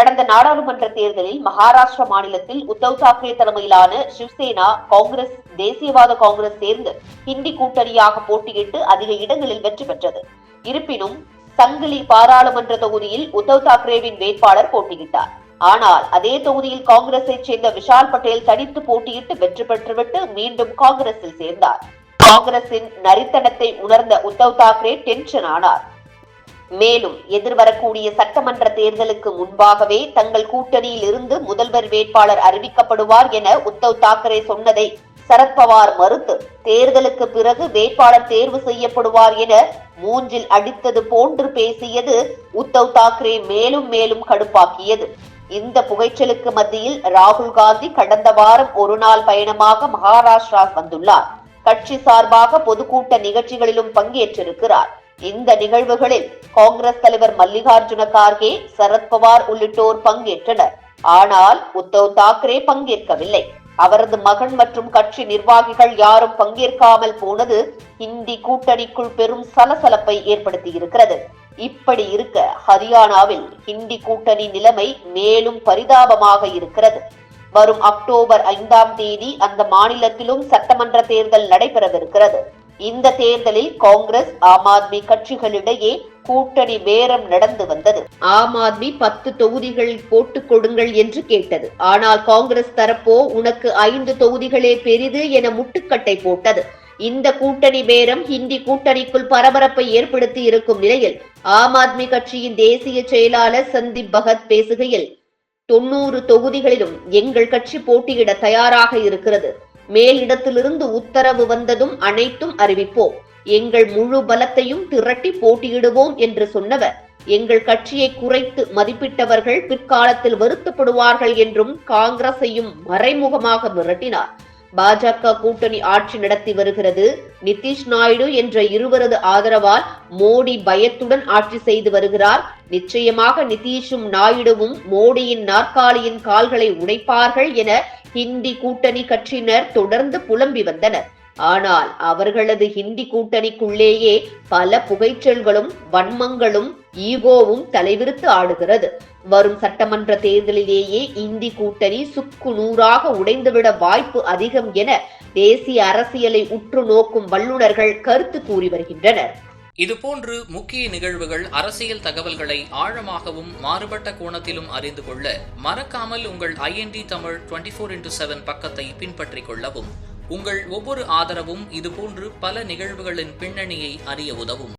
கடந்த நாடாளுமன்ற தேர்தலில் மகாராஷ்டிரா மாநிலத்தில் உத்தவ் தாக்கரே தலைமையிலான சிவசேனா காங்கிரஸ் தேசியவாத காங்கிரஸ் சேர்ந்து ஹிந்தி கூட்டணியாக போட்டியிட்டு அதிக இடங்களில் வெற்றி பெற்றது. இருப்பினும் சங்கிலி பாராளுமன்ற தொகுதியில் உத்தவ் தாக்கரேவின் வேட்பாளர் போட்டியிட்டார். ஆனால் அதே தொகுதியில் காங்கிரஸைச் சேர்ந்த விஷால் பட்டேல் தனித்து போட்டியிட்டு வெற்றி பெற்றுவிட்டு மீண்டும் காங்கிரஸில் சேர்ந்தார். காங்கிரசின் நரித்தனத்தை உணர்ந்த உத்தவ் தாக்கரே டென்ஷன் ஆனார். மேலும் எதிர்வரக்கூடிய சட்டமன்ற தேர்தலுக்கு முன்பாகவே தங்கள் கூட்டணியில் இருந்து முதல்வர் வேட்பாளர் அறிவிக்கப்படுவார் என உத்தவ் தாக்கரே சொன்னதை சரத்பவார் மறுத்து தேர்தலுக்கு பிறகு வேட்பாளர் தேர்வு செய்யப்படுவார் என மூன்றில் அடித்தது போன்று பேசியது உத்தவ் தாக்கரே மேலும் மேலும் கடுப்பாக்கியது. இந்த புகைச்சலுக்கு மத்தியில் ராகுல் காந்தி கடந்த வாரம் ஒரு நாள் பயணமாக மகாராஷ்டிரா வந்துள்ளார். கட்சி சார்பாக பொதுக்கூட்ட நிகழ்ச்சிகளிலும் பங்கேற்றிருக்கிறார். இந்த நிகழ்வுகளில் காங்கிரஸ் தலைவர் மல்லிகார்ஜுன கார்கே சரத்பவார் உள்ளிட்டோர் பங்கேற்றனர். ஆனால் உத்தவ் தாக்கரே பங்கேற்கவில்லை. அவரது மகன் மற்றும் கட்சி நிர்வாகிகள் யாரும் பங்கேற்காமல் போனது இந்தி கூட்டணிக்குள் பெரும் சலசலப்பை ஏற்படுத்தியிருக்கிறது. இப்படி இருக்க ஹரியானாவில் ஹிந்தி கூட்டணி நிலைமை மேலும் பரிதாபமாக இருக்கிறது. வரும் அக்டோபர் ஐந்தாம் தேதி அந்த மாநிலத்திலும் சட்டமன்ற தேர்தல் நடைபெறவிருக்கிறது. இந்த தேர்தலில் காங்கிரஸ் ஆம் ஆத்மி கட்சிகளிடையே கூட்டணி பேரம் நடந்து வந்தது. ஆம் ஆத்மி பத்து தொகுதிகள் போட்டுக் கொடுங்கள் என்று கேட்டது. ஆனால் காங்கிரஸ் தரப்போ உனக்கு ஐந்து தொகுதிகளே பெரிது என முட்டுக்கட்டை போட்டது. இந்த கூட்டணி பேரம் ஹிந்தி கூட்டணிக்குள் பரபரப்பை ஏற்படுத்தி இருக்கும் நிலையில் ஆம் ஆத்மி கட்சியின் தேசிய செயலாளர் சந்தீப் பகத் பேசுகையில் தொண்ணூறு தொகுதிகளிலும் எங்கள் கட்சி போட்டியிட தயாராக இருக்கிறது. மேலிடத்திலிருந்து உத்தரவு வந்ததும் அனைத்தும் அறிவிப்போம். எங்கள் முழு பலத்தையும் திரட்டி போட்டியிடுவோம் என்று சொன்னவர். எங்கள் கட்சியை குறைத்து மதிப்பிட்டவர்கள் பிற்காலத்தில் வருத்தப்படுவார்கள் என்றும் காங்கிரஸையும் மறைமுகமாக மிரட்டினார் பாஜக கூட்டணி ஆட்சி நடத்தி வருகிறது. நிதிஷ் நாயுடு என்ற இருவரது ஆதரவால் மோடி பயத்துடன் ஆட்சி செய்து வருகிறார். நிச்சயமாக நிதிஷும் நாயுடுவும் மோடியின் நாற்காலியின் கால்களை உடைப்பார்கள் என ஹிந்தி கூட்டணி கட்சியினர் தொடர்ந்து புலம்பி வந்தனர். ஆனால் அவர்களது ஹிந்தி கூட்டணிக்குள்ளேயே பல புகைச்சல்களும் வன்மங்களும் ஈகோவும் தலைவிரித்து ஆடுகிறது. வரும் சட்டமன்ற தேர்தலிலேயே இந்தி கூட்டணி சுக்கு நூறாக உடைந்துவிட வாய்ப்பு அதிகம் என தேசிய அரசியலை உற்று நோக்கும் வல்லுநர்கள் கருத்து கூறி வருகின்றனர். இதுபோன்று முக்கிய நிகழ்வுகள் அரசியல் தகவல்களை ஆழமாகவும் மாறுபட்ட கோணத்திலும் அறிந்து கொள்ள மறக்காமல் உங்கள் INT Tamil twenty four into seven பக்கத்தை பின்பற்றிக் கொள்ளவும். உங்கள் ஒவ்வொரு ஆதரவும் இதுபோன்று பல நிகழ்வுகளின் பின்னணியை அறிய உதவும்.